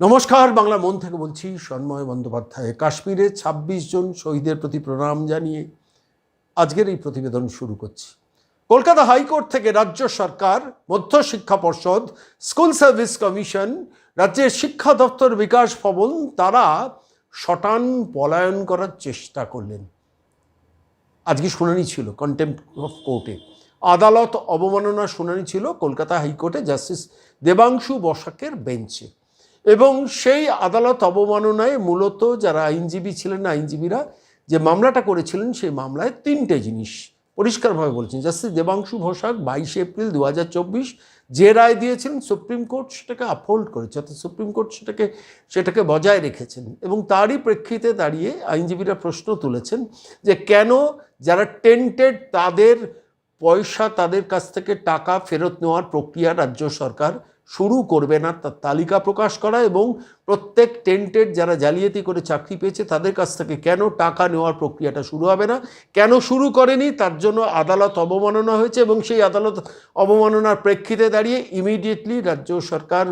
নমস্কার, বাংলা মন থেকে বলছি সন্ময় বন্দ্যোপাধ্যায়। কাশ্মীরে ২৬ জন শহীদের প্রতি প্রণাম জানিয়ে আজকের এই প্রতিবেদন শুরু করছি। কলকাতা হাইকোর্ট থেকে রাজ্য সরকার, মধ্য শিক্ষা পর্ষদ, স্কুল সার্ভিস কমিশন, রাজ্যের শিক্ষা দপ্তর, বিকাশ ভবন, তারা শটান পলায়ন করার চেষ্টা করলেন। আজকে শুনানি ছিল কন্টেম্প অফ কোর্টে আদালত অবমাননা শুনানি ছিল কলকাতা হাইকোর্টে জাস্টিস দেবাংশু বসাকের বেঞ্চে। এবং সেই আদালত অবমাননায় মূলত যারা আইনজীবী ছিলেন আইনজীবীরা যে মামলাটা করেছিলেন, সেই মামলায় তিনটে জিনিস পরিষ্কারভাবে বলছেন জাস্টিস দেবাংশু বসাক বাইশে এপ্রিল দু হাজার চব্বিশ যে রায় দিয়েছিলেন সুপ্রিম কোর্ট সেটাকে আপহোল্ড করেছে, অর্থাৎ সুপ্রিম কোর্ট সেটাকে সেটাকে বজায় রেখেছেন। এবং তারই প্রেক্ষিতে দাঁড়িয়ে আইনজীবীরা প্রশ্ন তুলেছেন যে কেন যারা টেন্টেড তাদের পয়সা, তাদের কাছ থেকে টাকা ফেরত নেওয়ার প্রক্রিয়া রাজ্য সরকার শুরু করবে না, তার তালিকা প্রকাশ করা এবং প্রত্যেক টেন্টেড যারা জালিয়াতি করে চাকরি পেয়েছে তাদের কাছ থেকে কেন টাকা নেওয়ার প্রক্রিয়াটা শুরু হবে না? কেন শুরু করেনি? তার জন্য আদালত অবমাননা হয়েছে এবং সেই আদালত অবমাননার প্রেক্ষিতে দাঁড়িয়ে ইমিডিয়েটলি রাজ্য সরকার,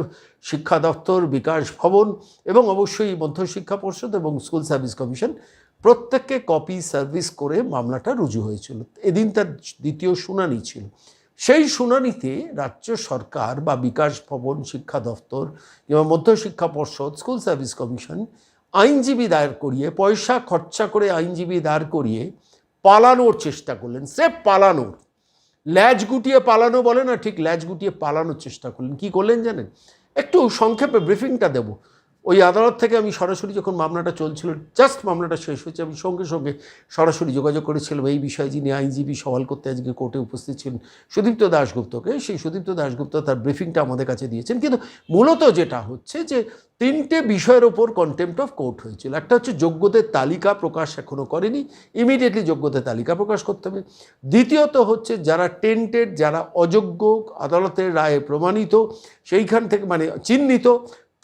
শিক্ষা দপ্তর, বিকাশ ভবন এবং অবশ্যই মধ্যশিক্ষা পর্ষদ এবং স্কুল সার্ভিস কমিশন প্রত্যেককে কপি সার্ভিস করে মামলাটা রুজু হয়েছিল। এদিন তার দ্বিতীয় শুনানি ছিল। সেই শুনানিতে রাজ্য সরকার বা বিকাশ ভবন, শিক্ষা দপ্তর কিংবা মধ্যশিক্ষা পর্ষদ স্কুল সার্ভিস কমিশন আইনজীবী দায়ের করিয়ে, পয়সা খরচা করে আইনজীবী দাঁড় করিয়ে পালানোর চেষ্টা করলেন। সে পালানোর। ল্যাজ গুটিয়ে পালানো বলে না, ঠিক ল্যাজ গুটিয়ে পালানোর চেষ্টা করলেন। কি করলেন জানেন? একটু সংক্ষেপে ব্রিফিংটা দেবো। ওই আদালত থেকে আমি সরাসরি যখন মামলাটা চলছিল জাস্ট মামলাটা শেষ হয়েছে, আমি সঙ্গে সঙ্গে সরাসরি যোগাযোগ করেছিলাম এই বিষয়ে যিনি আইনজীবী, সওয়াল করতে আজকে কোর্টে উপস্থিত ছিলেন সুদীপ্ত দাশগুপ্তকে। সেই সুদীপ্ত দাশগুপ্ত তার ব্রিফিংটা আমাদের কাছে দিয়েছেন। কিন্তু মূলত যেটা হচ্ছে যে তিনটে বিষয়ের ওপর কন্টেম্প্ট অফ কোর্ট হয়েছিল। একটা হচ্ছে যোগ্যদের তালিকা প্রকাশ এখনও করেনি ইমিডিয়েটলি যোগ্যদের তালিকা প্রকাশ করতে হবে। দ্বিতীয়ত হচ্ছে যারা টেন্টেড যারা অযোগ্য, আদালতের রায়ে প্রমাণিত, সেইখান থেকে মানে চিহ্নিত,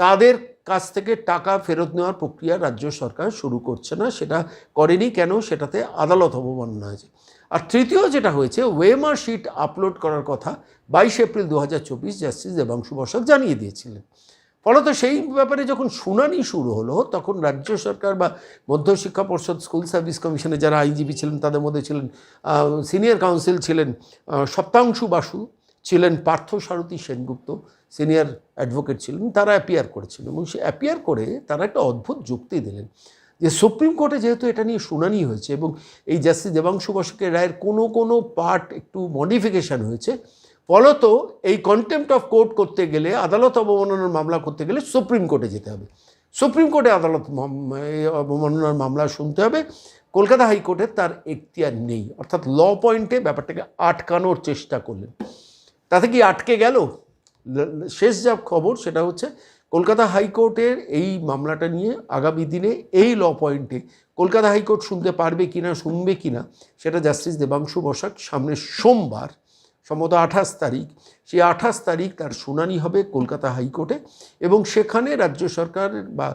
তাদের কাছ থেকে টাকা ফেরত নেওয়ার প্রক্রিয়া রাজ্য সরকার শুরু করছে না, সেটা করেনি কেন সেটাতে আদালত অবমাননা হয়েছে। আর তৃতীয় যেটা হয়েছে ওয়েমার শিট আপলোড করার কথা বাইশে এপ্রিল দু হাজার চব্বিশ জাস্টিস দেবাংশু বসাক জানিয়ে দিয়েছিলেন। ফলত সেই ব্যাপারে যখন শুনানি শুরু হলো, তখন রাজ্য সরকার বা মধ্যশিক্ষা পর্ষদ, স্কুল সার্ভিস কমিশনে যারা আইনজীবী ছিলেন, তাদের মধ্যে ছিলেন সিনিয়র কাউন্সিল ছিলেন সপ্তাংশু বাসু ছিলেন পার্থ সারথী সেনগুপ্ত। সিনিয়র অ্যাডভোকেট ছিলেন, তারা অ্যাপিয়ার করেছিলেন এবং সে অ্যাপিয়ার করে তারা একটা অদ্ভুত যুক্তি দিলেন যে সুপ্রিম কোর্টে যেহেতু এটা নিয়ে শুনানি হয়েছে এবং এই জাস্টিস দেবাংশু বসকের রায়ের কোনো কোনো পার্ট একটু মডিফিকেশান হয়েছে, ফলত এই কন্টেম্প্ট অফ কোর্ট করতে গেলে, আদালত অবমাননার মামলা করতে গেলে সুপ্রিম কোর্টে যেতে হবে। সুপ্রিম কোর্টে আদালত অবমাননার মামলা শুনতে হবে, কলকাতা হাইকোর্টের তার এখতিয়ার নেই, অর্থাৎ ল পয়েন্টে ব্যাপারটাকে আটকানোর চেষ্টা করলেন। তাতে কি আটকে গেল? শেষ যা খবর সেটা হচ্ছে কলকাতা হাইকোর্টের এই মামলাটা নিয়ে আগামী দিনে এই ল পয়েন্টে কলকাতা হাইকোর্ট শুনতে পারবে কিনা, শুনবে কিনা, সেটা জাস্টিস দেবাংশু বসাক সামনে সোমবার, সম্ভবত আঠাশ তারিখ, সেই আঠাশ তারিখ তার শুনানি হবে কলকাতা হাইকোর্টে এবং সেখানে রাজ্য সরকার বা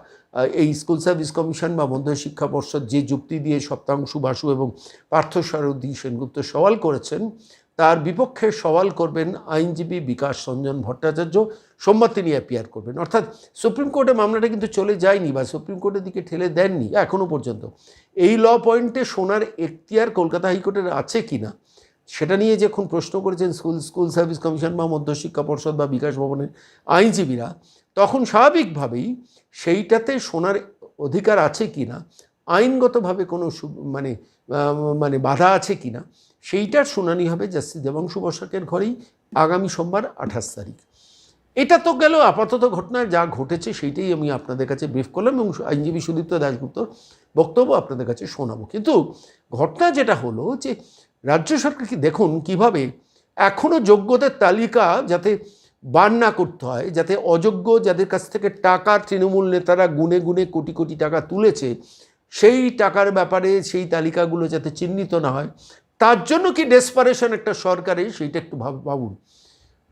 এই স্কুল সার্ভিস কমিশন বা মধ্যশিক্ষা পর্ষদ যে যুক্তি দিয়ে সপ্তাংশু বাসু এবং পার্থ পার্থসারথী সেনগুপ্ত সওয়াল করেছেন তার বিপক্ষে সওয়াল করবেন আইনজীবী বিকাশ রঞ্জন ভট্টাচার্য। সোমবার তিনি অ্যাপিয়ার করবেন। অর্থাৎ সুপ্রিম কোর্টে মামলাটা কিন্তু চলে যায়নি বা সুপ্রিম কোর্টের দিকে ঠেলে দেননি এখনও পর্যন্ত। এই ল পয়েন্টে শোনার এখতিয়ার কলকাতা হাইকোর্টের আছে কি না সেটা নিয়ে যখন প্রশ্ন করেছেন স্কুল স্কুল সার্ভিস কমিশন বা মধ্যশিক্ষা পর্ষদ বা বিকাশ ভবনের আইনজীবীরা, তখন স্বাভাবিকভাবেই সেইটাতে শোনার অধিকার আছে কি না আইনগতভাবে কোনো মানে মানে বাধা আছে কি না, সেইটার শুনানি হবে জাস্টিস দেবাংশু বসাকের ঘরেই আগামী সোমবার আঠাশ তারিখ। এটা তো গেল আপাতত ঘটনা যা ঘটেছে সেইটাই আমি আপনাদের কাছে ব্রিফ করলাম এবং আইনজীবী সুদীপ্ত দাশগুপ্তর বক্তব্য আপনাদের কাছে শোনাবো। কিন্তু ঘটনা যেটা হলো যে রাজ্য সরকার কি দেখুন কীভাবে এখনও যোগ্যদের তালিকা যাতে বার না করতে হয়, যাতে অযোগ্য যাদের কাছ থেকে টাকা তৃণমূল নেতারা গুনে গুনে কোটি কোটি টাকা তুলেছে সেই টাকার ব্যাপারে, সেই তালিকাগুলো যাতে চিহ্নিত না হয়, তার জন্য কি ডেসপারেশন একটা সরকারের সেইটা একটু ভাব- ভাবুন।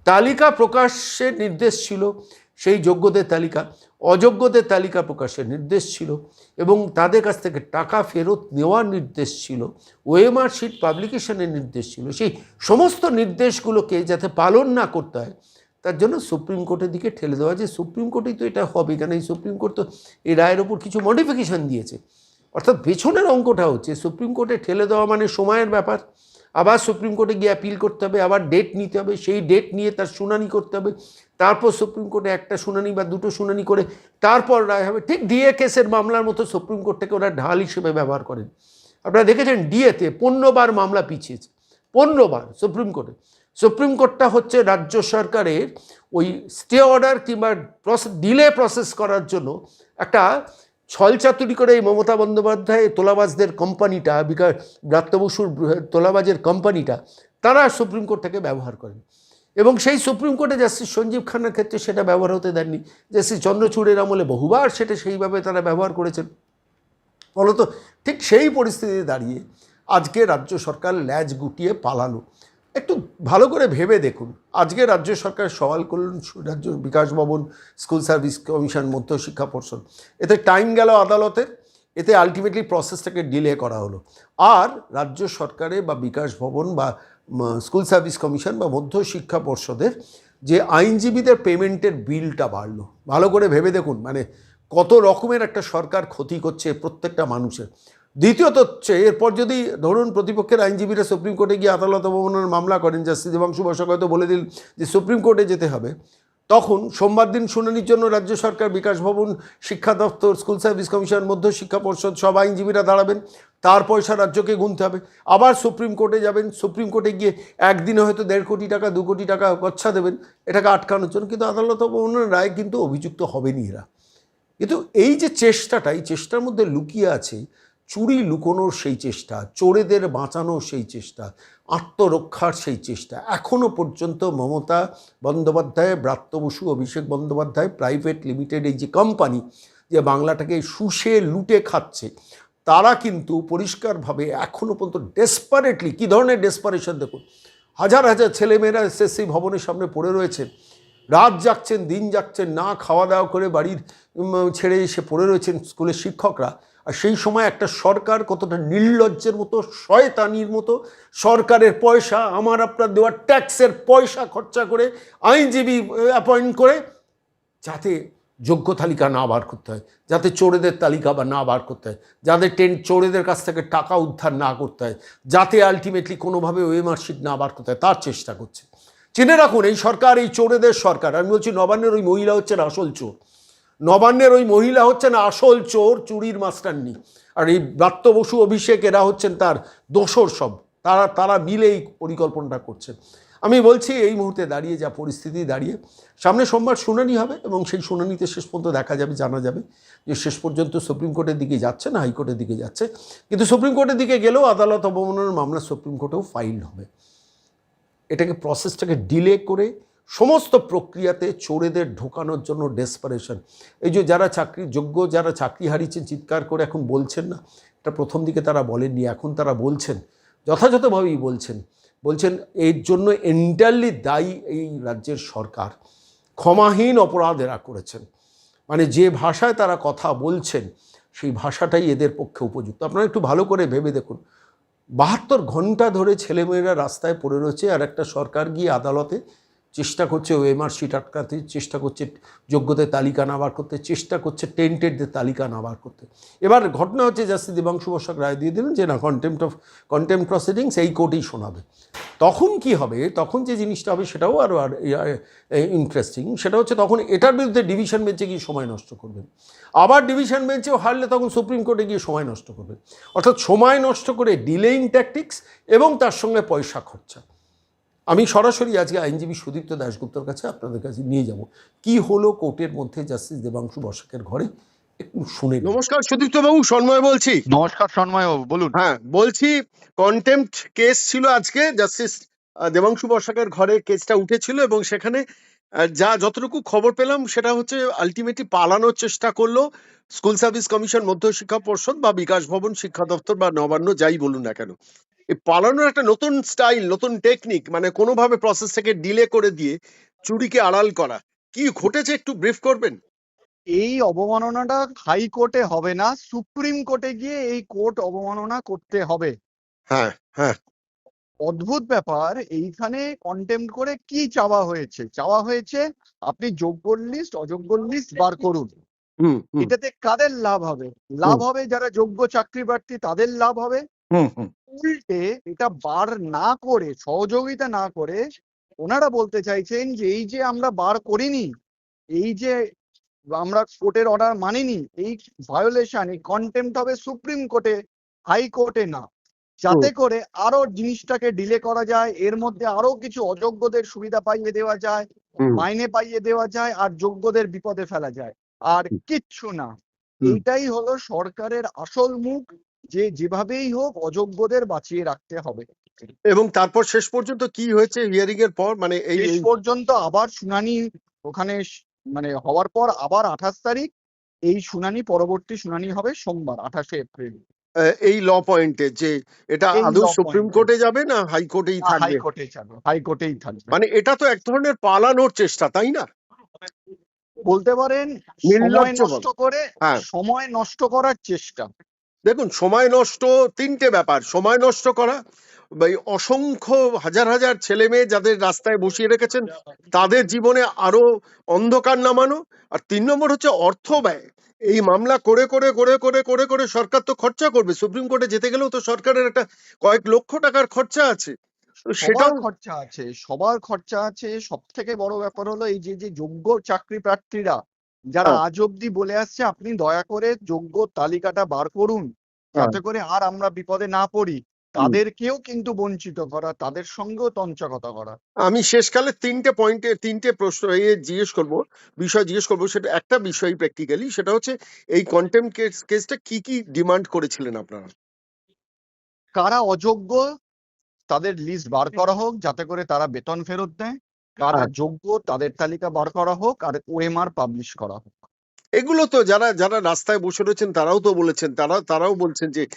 তালিকা প্রকাশের নির্দেশ ছিল, সেই যোগ্যদের তালিকা। অযোগ্যদের তালিকা প্রকাশের নির্দেশ ছিল এবং তাদের কাছ থেকে টাকা ফেরত নেওয়ার নির্দেশ ছিল। ওএমআর শিট পাবলিকেশনের নির্দেশ ছিল। সেই সমস্ত নির্দেশগুলোকে যাতে পালন না করতে হয়, তার জন্য সুপ্রিম কোর্টের দিকে ঠেলে দেওয়া যে, সুপ্রিম কোর্টেই তো এটা হবে। কেন এই সুপ্রিম কোর্ট তো এই রায়ের ওপর কিছু মডিফিকেশন দিয়েছে। অর্থাৎ পেছনের অঙ্কটা হচ্ছে সুপ্রিম কোর্টে ঠেলে দেওয়া মানে সময়ের ব্যাপার। আবার সুপ্রিম কোর্টে গিয়ে অ্যাপিল করতে হবে, আবার ডেট নিতে হবে, সেই ডেট নিয়ে তার শুনানি করতে হবে। তারপর সুপ্রিম কোর্টে একটা শুনানি বা দুটো শুনানি করে তারপর রায় হবে। ঠিক ডিএ কেসের মামলার মতো সুপ্রিম কোর্টটাকে ওরা ঢাল হিসেবে ব্যবহার করেন। আপনারা দেখেছেন ডিএতে পনেরোবার মামলা পিছিয়েছে, পনেরোবার সুপ্রিম কোর্টে। সুপ্রিম কোর্টটা হচ্ছে রাজ্য সরকারের ওই স্টে অর্ডার কিংবা প্রসেস ডিলে প্রসেস করার জন্য একটা ছলচাতুরি করে এই মমতা বন্দ্যোপাধ্যায় তোলাবাজদের কোম্পানিটা, বিকাশ ব্রাত্য বসুর তোলাবাজের কোম্পানিটা, তারা সুপ্রিম কোর্টটাকে ব্যবহার করেন। এবং সেই সুপ্রিম কোর্টে জাস্টিস সঞ্জীব খান্নার ক্ষেত্রে সেটা ব্যবহার হতে দেননি। জাস্টিস চন্দ্রচূড়ের আমলে বহুবার সেটা সেইভাবে তারা ব্যবহার করেছেন। ফলত ঠিক সেই পরিস্থিতিতে দাঁড়িয়ে আজকে রাজ্য সরকার ল্যাজ গুটিয়ে পালালো। একটু ভালো করে ভেবে দেখুন। আজকে রাজ্য সরকার সওয়াল করলেন রাজ্য বিকাশ ভবন, স্কুল সার্ভিস কমিশন, মধ্য শিক্ষা পর্ষদ। এতে টাইম গেল আদালতের, এতে আলটিমেটলি প্রসেসটাকে ডিলে করা হলো। আর রাজ্য সরকারে বা বিকাশ ভবন বা স্কুল সার্ভিস কমিশন বা মধ্য শিক্ষা পর্ষদের যে আইনজীবীদের পেমেন্টের বিলটা বাড়লো। ভালো করে ভেবে দেখুন মানে কত রকমের একটা সরকার ক্ষতি করছে প্রত্যেকটা মানুষের। দ্বিতীয়ত হচ্ছে, এরপর যদি ধরুন প্রতিপক্ষের আইনজীবীরা সুপ্রিম কোর্টে গিয়ে আদালত অবমাননার মামলা করেন, জাস্টিস দেবাংশু বসাক হয়তো বলে দিল যে সুপ্রিম কোর্টে যেতে হবে। তখন সোমবার দিন শুনানির জন্য রাজ্য সরকার, বিকাশ ভবন, শিক্ষা দপ্তর, স্কুল সার্ভিস কমিশন মধ্য শিক্ষা পর্ষদ, সব আইনজীবীরা দাঁড়াবেন। তার পয়সা রাজ্যকে গুনতে হবে। আবার সুপ্রিম কোর্টে যাবেন, সুপ্রিম কোর্টে গিয়ে একদিনে হয়তো দেড় কোটি টাকা, দু কোটি টাকা গচ্ছা দেবেন, এটাকে আটকানোর জন্য। কিন্তু আদালত অবমাননার রায় কিন্তু অভিযুক্ত হবেনি এরা। কিন্তু এই যে চেষ্টাটা, এই চেষ্টার মধ্যে লুকিয়ে আছে চুরি লুকোনোর সেই চেষ্টা, চোরেদের বাঁচানোর সেই চেষ্টা, আত্মরক্ষার সেই চেষ্টা। এখনও পর্যন্ত মমতা বন্দ্যোপাধ্যায়, ব্রাত্য বসু, অভিষেক বন্দ্যোপাধ্যায় প্রাইভেট লিমিটেড এই যে কোম্পানি যে বাংলাটাকে শুষে লুটে খাচ্ছে, তারা কিন্তু পরিষ্কারভাবে এখনও পর্যন্ত ডেসপারেটলি কী ধরনের ডেসপারেশন দেখুন? হাজার হাজার ছেলেমেয়েরা এসএসসি ভবনের সামনে পড়ে রয়েছেন রাত জাগছেন, দিন জাগছেন, না খাওয়া দাওয়া করে বাড়ির ছেড়ে এসে পড়ে রয়েছেন স্কুলের শিক্ষকরা। আর সেই সময় একটা সরকার কতটা নির্লজ্জের মতো, শয়তানির মতো, সরকারের পয়সা, আমার আপনার দেওয়া ট্যাক্সের পয়সা খরচা করে, আইনজীবী অ্যাপয়েন্ট করে, যাতে যোগ্য তালিকা না বার করতে হয়, যাতে চোরেদের তালিকা বা না বার করতে হয় যাদের টেন চোরেদের কাছ থেকে টাকা উদ্ধার না করতে হয়, যাতে আলটিমেটলি কোনোভাবে ওই মার্কশিট না বার করতে হয়, তার চেষ্টা করছে। চিনে রাখুন, এই সরকার, এই চোরেদের সরকার, আমি বলছি নবান্নের ওই মহিলা হচ্ছেন আসল চোর। নবান্নের ওই মহিলা হচ্ছেন আসল চোর, চুরির মাস্টারনি। আর এই ব্রাত্য বসু অভিষেক এরা হচ্ছেন তার দোসর সব। তারা তারা মিলে এই পরিকল্পনাটা করছেন। আমি বলছি, এই মুহূর্তে দাঁড়িয়ে যা পরিস্থিতি, দাঁড়িয়ে। সামনে সোমবার শুনানি হবে এবং সেই শুনানিতে শেষ পর্যন্ত দেখা যাবে, জানা যাবে যে শেষ পর্যন্ত সুপ্রিম কোর্টের দিকে যাচ্ছে না, হাইকোর্টের দিকে যাচ্ছে। কিন্তু সুপ্রিম কোর্টের দিকে গেলেও আদালত অবমাননার মামলা সুপ্রিম কোর্টেও ফাইল হবে। এটাকে প্রসেসটাকে ডিলে করে সমস্ত প্রক্রিয়াতে চোরেদের ঢোকানোর জন্য ডেসপারেশন এই যে যারা চাকরি যোগ্য, যারা চাকরি হারিয়েছেন, চিৎকার করে এখন বলছেন না, এটা প্রথম দিকে তারা বলেননি, এখন তারা বলছেন, যথাযথভাবেই বলছেন। বলছেন, এর জন্য এন্টারলি দায়ী এই রাজ্যের সরকার। ক্ষমাহীন অপরাধ এরা করেছেন। মানে যে ভাষায় তারা কথা বলছেন, সেই ভাষাটাই এদের পক্ষে উপযুক্ত। আপনারা একটু ভালো করে ভেবে দেখুন। বাহাত্তর ঘণ্টা ধরে ছেলেমেয়েরা রাস্তায় পড়ে রয়েছে, আর একটা সরকার গিয়ে আদালতে চেষ্টা করছে ওএমআর শিট আটকাতে, চেষ্টা করছে যোগ্যদের তালিকা না বার করতে, চেষ্টা করছে টেন্টেডদের তালিকা না বার করতে। এবার ঘটনা হচ্ছে, জাস্টিস দেবাংশু বসাক রায় দিয়ে দিলেন যে, না কন্টেম্পট অফ কন্টেম্প প্রসিডিংস এই কোর্টেই শোনাবে। তখন কি হবে? তখন যে জিনিসটা হবে সেটাও আরও আর ইন্টারেস্টিং সেটা হচ্ছে তখন এটার বিরুদ্ধে ডিভিশন বেঞ্চে গিয়ে সময় নষ্ট করবেন। আবার ডিভিশন বেঞ্চেও হারলে তখন সুপ্রিম কোর্টে গিয়ে সময় নষ্ট করবেন। অর্থাৎ সময় নষ্ট করে ডিলেইং ট্যাকটিক্স এবং তার সঙ্গে পয়সা খরচা। আমি সরাসরি আজকে আইনজীবী সুদীপ্ত দাশগুপ্তর কাছে আপনাদের কাছে নিয়ে যাব। কি হলো কোর্টের মধ্যে জাস্টিস দেবাংশু বসাকের ঘরে? একটু শুনে নমস্কার সুদীপ্ত বাবু সন্ময় বলছি। নমস্কার সন্ময় বাবু বলুন। হ্যাঁ বলছি কন্টেম্পট কেস ছিল আজকে জাস্টিস দেবাংশু বসাকের ঘরে কেসটা উঠেছিল এবং সেখানে যা যতটুকু খবর পেলাম সেটা হচ্ছে আলটিমেটলি পালানোর চেষ্টা করল স্কুল সার্ভিস কমিশন মধ্য শিক্ষা পর্ষদ বা বিকাশ ভবন শিক্ষা দপ্তর বা নবান্ন যাই বলুন না কেন। পালানোর একটা নতুন স্টাইল নতুন টেকনিক মানে কোনোভাবে প্রসেসটাকে ডিলে করে দিয়ে চুরিকে আড়াল করা। কি ঘটেছে একটু ব্রিফ করবেন? এই অবমাননাটা হাইকোর্টে হবে না সুপ্রিম কোর্টে গিয়ে এই কোর্ট অবমাননা করতে হবে। হ্যাঁ হ্যাঁ। অদ্ভুত ব্যাপার এইখানে কন্টেম্প করে কি চাওয়া হয়েছে? চাওয়া হয়েছে আপনি যোগ্য লিস্ট অযোগ্য লিস্ট বার করুন। এটাতে কাদের লাভ হবে? লাভ হবে যারা যোগ্য চাকরি প্রার্থী তাদের লাভ হবে? হুম হুম। উল্টে এটা বার না করে সহযোগিতা না করে ওনারা বলতে চাইছেন যে এই যে আমরা বার করিনি এই যে আমরা কোর্টের অর্ডার মানিনি এই ভায়োলেশন এই কন্টেম্প হবে সুপ্রিম কোর্টে হাই কোর্টে না। যাতে করে আরও জিনিসটাকে ডিলে করা যায় এর মধ্যে আরও কিছু অযোগ্যদের সুবিধা পাইয়ে দেওয়া যায় মাইনে পাইয়ে দেওয়া যায় আর যোগ্যদের বিপদে ফেলা যায়। আর কিচ্ছু না। হুম। এইটাই হলো সরকারের আসল মুখ। যে যেভাবেই হোক অযোগ্যদের বাঁচিয়ে রাখতে হবে। এবং তারপর শেষ পর্যন্ত কি হয়েছে হিয়ারিং এর পর? মানে এই শেষ পর্যন্ত আবার শুনানি ওখানে মানে হওয়ার পর আবার আঠাশ তারিখ এই শুনানি পরবর্তী শুনানি হবে সোমবার আঠাশে এপ্রিল। এই ল পয়েন্টে যে এটা আদৌ সুপ্রিম কোর্টে যাবে না হাইকোর্টেই থাকবে? হাইকোর্টে যাবে হাইকোর্টেই থাকবে। মানে এটা তো এক ধরনের পালানোর চেষ্টা তাই না? বলতে পারেন সময় নষ্ট করে হ্যাঁ। সময় নষ্ট করার চেষ্টা। দেখুন সময় নষ্ট তিনটে ব্যাপার। সময় নষ্ট করা অসংখ্য হাজার হাজার ছেলে মেয়ে যাদের রাস্তায় বসিয়ে রেখেছেন তাদের জীবনে আরও অন্ধকার নামানো। আর তিন নম্বর হচ্ছে অর্থ ব্যয়। এই মামলা করে করে করে করে করে করে সরকার তো খরচা করবে। সুপ্রিম কোর্টে যেতে গেলেও তো সরকারের একটা কয়েক লক্ষ টাকার খরচা আছে। সেটাও খরচা আছে সবার খরচা আছে। সব থেকে বড় ব্যাপার হলো এই যে যে যোগ্য চাকরি প্রার্থীরা যারা হ্যাঁ। আজ অব্দি বলে আসছে আপনি দয়া করে যোগ্য তালিকাটা বার করুন। যাতে করে আর আমরা বিপদে না পড়ি তাদেরকেও কিন্তু বঞ্চিত করা তাদের সঙ্গেও তঞ্চকতা করা। আমি শেষকালে তিনটে পয়েন্টে তিনটে প্রশ্ন জিজ্ঞেস করব বিষয় জিজ্ঞেস করব সেটা একটা বিষয় প্র্যাকটিক্যালি সেটা হচ্ছে এই কন্টেম্প কেস কেসটা কি কি ডিমান্ড করেছিলেন আপনারা? কারা অযোগ্য তাদের লিস্ট বার করা হোক যাতে করে তারা বেতন ফেরত দেয়। কারা হ্যাঁ। যোগ্য তাদের তালিকা বার করা হোক আর ওএমআর পাবলিশ করা হোক। এগুলো তো যারা যারা রাস্তায় বসে রয়েছেন তারাও তো বলেছেন তারা তারাও বলছেন যে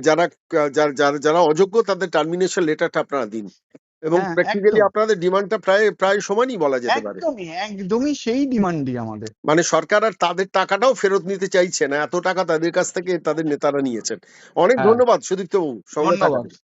যারা যারা যারা- অযোগ্য তাদের টার্মিনেশন লেটারটা আপনারা দিন। এবং প্র্যাকটিক্যালি। আপনাদের ডিমান্ডটা প্রায় প্রায় সমানই বলা যেতে পারে। একদমই একদমই সেই ডিমান্ডই আমাদের। মানে সরকার আর তাদের টাকাটাও ফেরত নিতে চাইছে না এত টাকা তাদের কাছ থেকে তাদের নেতারা নিয়েছেন। অনেক হ্যাঁ। ধন্যবাদ সুদীপ্ত বাবু থাকার